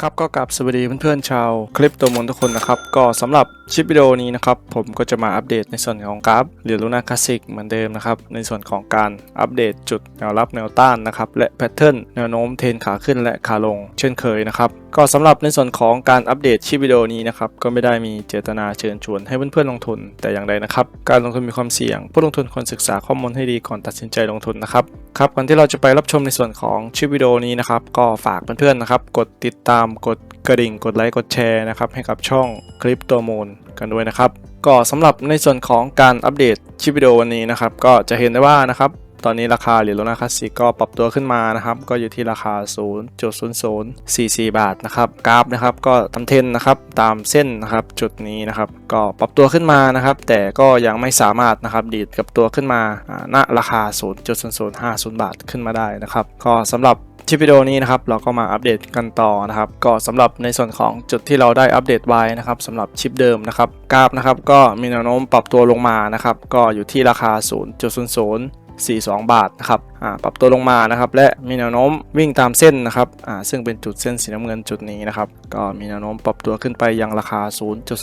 ครับก็กลับสวัสดีเพื่อนๆชาวคลิปตัวมนทุกคนนะครับ ก็สำหรับ คลิปวิดีโอนี้นะครับผมก็จะมาอัปเดตในส่วนของกราฟเหรียญลูน่าคลาสสิกเหมือนเดิมนะครับในส่วนของการอัปเดตจุดแนวรับแนวต้านนะครับและแพทเทิร์นแนวโน้มเทนขาขึ้นและขาลง เช่นเคยนะครับก็สำหรับในส่วนของการอัปเดตคลิปวิดีโอนี้นะครับก็ไม่ได้มีเจตนาเชิญชวนให้เพื่อนๆลงทุนแต่อย่างใดนะครับการลงทุนมีความเสี่ยง ผู้ลงทุนควรศึกษาข้อมูลให้ดีก่อนตัดสินใจลงทุนนะครับครับก่อนที่เราจะไปรับชมในส่วนของคลิปวิดีโอนี้นะครับก็ฝากเพื่อนๆนะครับกดติดตามกดกระดิ่งกดไลค์กดแชร์นะครับให้กับช่องคลิปตัวมูล กันด้วยนะครับ ก็สำหรับในส่วนของการอัปเดตคลิปวิดีโอวันนี้นะครับ ก็จะเห็นได้ว่านะครับตอนนี้ราคาเหรียญโลนาคลาสสิกก็ปรับตัวขึ้นมานะครับ ก็อยู่ที่ราคา 0.0044 บาทนะครับ กราฟนะครับก็ทำเทนนะครับตามเส้นนะครับจุดนี้นะครับ ก็ปรับตัวขึ้นมานะครับ แต่ก็ยังไม่สามารถนะครับดีดกับตัวขึ้นมาอ่าณราคา 0.0050 บาทขึ้นมาได้นะครับ ก็สำหรับ คลิปวิดีโอนี้นะครับเราก็มาอัปเดตกันต่อนะครับ ก็สำหรับในส่วนของจุดที่เราได้อัปเดตไว้นะครับสำหรับชิปเดิมนะครับกราฟนะครับก็มีแนวโน้มปรับตัวลงมานะครับก็อยู่ที่ราคา 42 บาทนะครับปรับตัวลงมานะครับและมีแนวโน้มวิ่งตามเส้นนะครับซึ่งเป็นจุดเส้นสีน้ำเงินจุดนี้นะครับก็มีแนวโน้มปรับตัวขึ้นไปยังราคา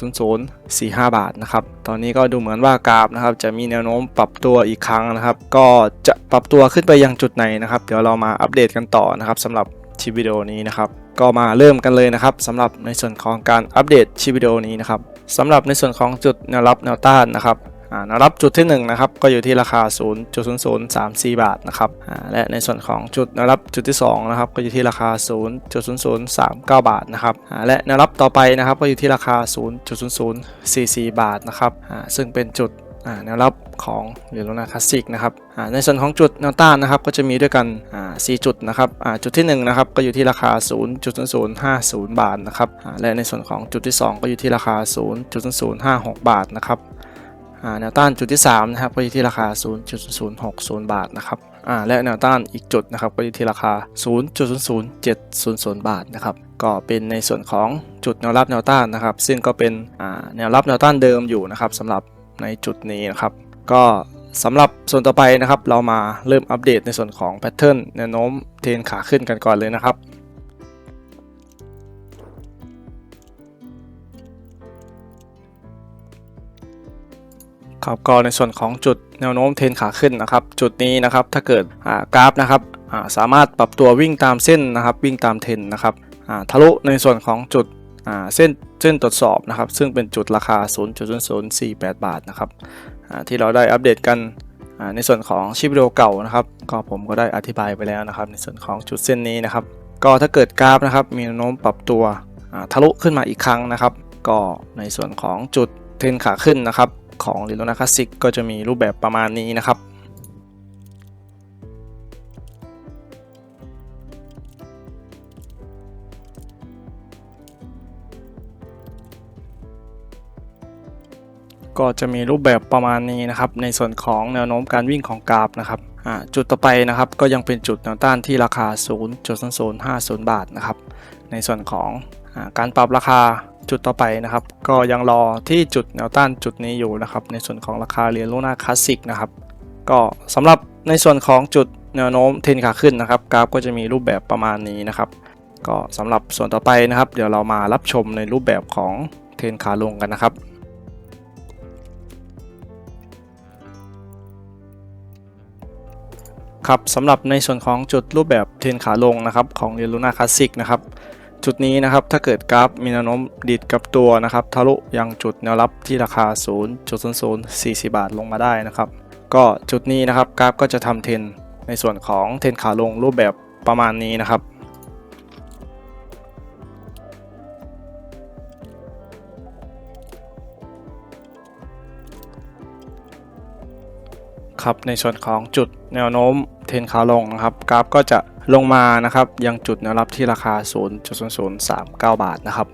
0.0045 บาทนะครับตอนนี้ก็ดูเหมือนว่ากราฟนะครับจะมีแนวโน้มปรับตัวอีกครั้งนะครับ ก็จะปรับตัวขึ้นไปยังจุดไหนนะครับ เดี๋ยวเรามาอัปเดตกันต่อนะครับสำหรับชิปวิดีโอนี้นะครับก็มาเริ่มกันเลยนะครับสำหรับในส่วนของการอัปเดตชิปวิดีโอนี้นะครับสำหรับในส่วนของจุดแนวรับแนวต้านนะครับ รับจุดที่1นะครับก็อยู่ที่ราคา 0.0034 บาทนะครับและในส่วนของจุดแนวรับจุดที่2นะครับก็อยู่ที่ราคา 0.0039 บาทนะครับและแนวรับต่อไปนะครับก็อยู่ที่ราคา 0.0044 บาทนะครับซึ่งเป็นจุดแนวรับของเหรียญโลนาคลาสสิกนะครับในส่วนของจุดแนวต้านนะครับก็จะมีด้วยกันอ่า4จุดนะครับจุดที่1นะครับก็อยู่ที่ราคา 0.0050 บาทนะครับและในส่วนของจุดที่ 2 ก็อยู่ที่ราคา 0.0056 บาทนะครับ แนวต้านจุดที่3นะครับก็อยู่ที่ราคา 0.060 บาทนะครับอ่าและแนวต้านอีกจุดนะครับก็อยู่ที่ราคา 0.00700 บาทนะครับก็เป็นในส่วนของจุดแนวรับแนวต้านนะครับ ซึ่งก็เป็นแนวรับแนวต้านเดิมอยู่นะครับสำหรับในจุดนี้นะครับ ก็สำหรับส่วนต่อไปนะครับ เรามาเริ่มอัปเดตในส่วนของแพทเทิร์นแนวโน้มเทรนขาขึ้นกันก่อนเลยนะครับ ครับก็ในส่วนของจุดแนวโน้มเทรนขาขึ้นนะครับ จุดนี้นะครับถ้าเกิดกราฟนะครับสามารถปรับตัววิ่งตามเส้นนะครับ วิ่งตามเทรนนะครับทะลุในส่วนของจุดเส้นเส้นตรวจสอบนะครับ ซึ่งเป็นจุดราคา 0.0048 บาทนะครับที่เราได้อัปเดตกันในส่วนของชิปวิดีโอเก่านะครับ ก็ผมก็ได้อธิบายไปแล้วนะครับ ในส่วนของจุดเส้นนี้นะครับ ก็ถ้าเกิดกราฟนะครับ มีแนวโน้มปรับตัวทะลุขึ้นมาอีกครั้งนะครับ ก็ในส่วนของจุดเทรนขาขึ้นนะครับ ของลิโลนาคลาสสิกก็จะมีรูปแบบประมาณนี้นะครับ ก็จะมีรูปแบบประมาณนี้นะครับ ในส่วนของแนวโน้มการวิ่งของกราฟนะครับจุดต่อไปนะครับก็ยังเป็นจุดแนวต้านที่ราคา 0.0050 บาทนะครับ ในส่วนของอการปรับราคา จุดต่อไปนะครับ ก็ยังรอที่จุดแนวต้านจุดนี้อยู่นะครับ ในส่วนของราคาเหรียญลูน่าคลาสสิกนะครับ ก็สำหรับในส่วนของจุดแนวโน้มเทนขาขึ้นนะครับ กราฟก็จะมีรูปแบบประมาณนี้นะครับ ก็สำหรับส่วนต่อไปนะครับ เดี๋ยวเรามารับชมในรูปแบบของเทนขาลงกันนะครับครับสำหรับในส่วนของจุดรูปแบบเทนขาลงนะครับของเรียนลูน่าคลาสสิกนะครับ จุดนี้นะครับถ้าเกิดกราฟมีแนวโน้มดีดกับตัวนะครับทะลุยังจุดแนวรับที่ราคา 0.0040 บาทลงมาได้นะครับ ก็จุดนี้นะครับกราฟก็จะทำเทนในส่วนของเทนขาลงรูปแบบประมาณนี้นะครับครับในส่วนของจุดแนวโน้มเทนขาลงนะครับ กราฟก็จะ ลงมานะครับยังจุดแนวรับที่ราคา 0.0039 บาทนะครับ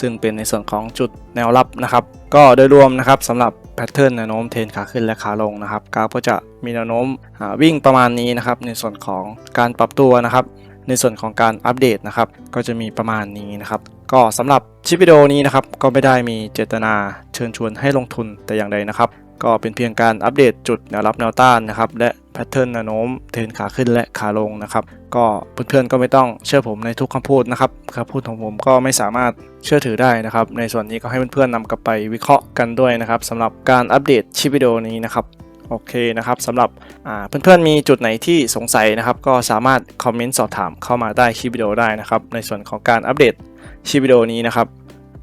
ซึ่งเป็นในส่วนของจุดแนวรับนะครับก็โดยรวมนะครับสำหรับแพทเทิร์นแนวโน้มเทรนขาขึ้นและขาลงนะครับกราฟก็จะมีแนวโน้มวิ่งประมาณนี้นะครับในส่วนของการปรับตัวนะครับในส่วนของการอัปเดตนะครับก็จะมีประมาณนี้นะครับก็สำหรับคลิปวิดีโอนี้นะครับก็ไม่ได้มีเจตนาเชิญชวนให้ลงทุนแต่อย่างใดนะครับ ก็เป็นเพียงการอัปเดตจุดแนวรับแนวต้านนะครับและแพทเทิร์นแนวโน้มเทรนขาขึ้นและขาลงนะครับก็เพื่อนๆก็ไม่ต้องเชื่อผมในทุกคำพูดนะครับคำพูดของผมก็ไม่สามารถเชื่อถือได้นะครับ ในส่วนนี้ก็ให้เพื่อนๆนำกลับไปวิเคราะห์กันด้วยนะครับสำหรับการอัปเดตชิปวิดีโอนี้นะครับโอเคนะครับสำหรับเพื่อนๆมีจุดไหนที่สงสัยนะครับ ก็สามารถคอมเมนต์สอบถามเข้ามาได้คลิปวิดีโอได้นะครับ ในส่วนของการอัปเดตชิปวิดีโอนี้นะครับ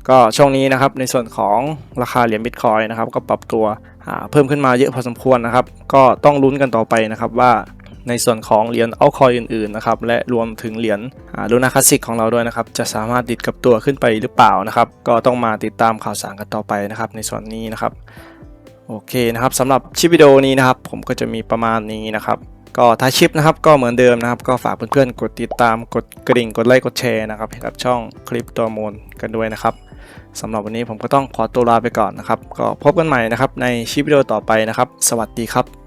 ก็ช่วงนี้นะครับในส่วนของราคาเหรียญบิตคอยนะครับก็ปรับตัว เพิ่มขึ้นมาเยอะพอสมควรนะครับ ก็ต้องลุ้นกันต่อไปนะครับว่าในส่วนของเหรียญเอาคอยอื่นๆนะครับและรวมถึงเหรียญลูนาคลาสสิกของเราด้วยนะครับจะสามารถดิดกับตัวขึ้นไปหรือเปล่านะครับ ก็ต้องมาติดตามข่าวสารกันต่อไปนะครับ ในส่วนนี้นะครับโอเคนะครับสำหรับชิปวิดีโอนี้นะครับ ผมก็จะมีประมาณนี้นะครับ ก็ท้ายชิปนะครับก็เหมือนเดิมนะครับ ก็ฝากเพื่อนๆกดติดตามกดกระดิ่งกดไลค์กดแชร์นะครับให้กับช่องคลิปตัวมูลกันด้วยนะครับสำหรับวันนี้ผมก็ต้องขอตัวลาไปก่อนนะครับ ก็พบกันใหม่นะครับในชิปวิดีโอต่อไปนะครับ สวัสดีครับ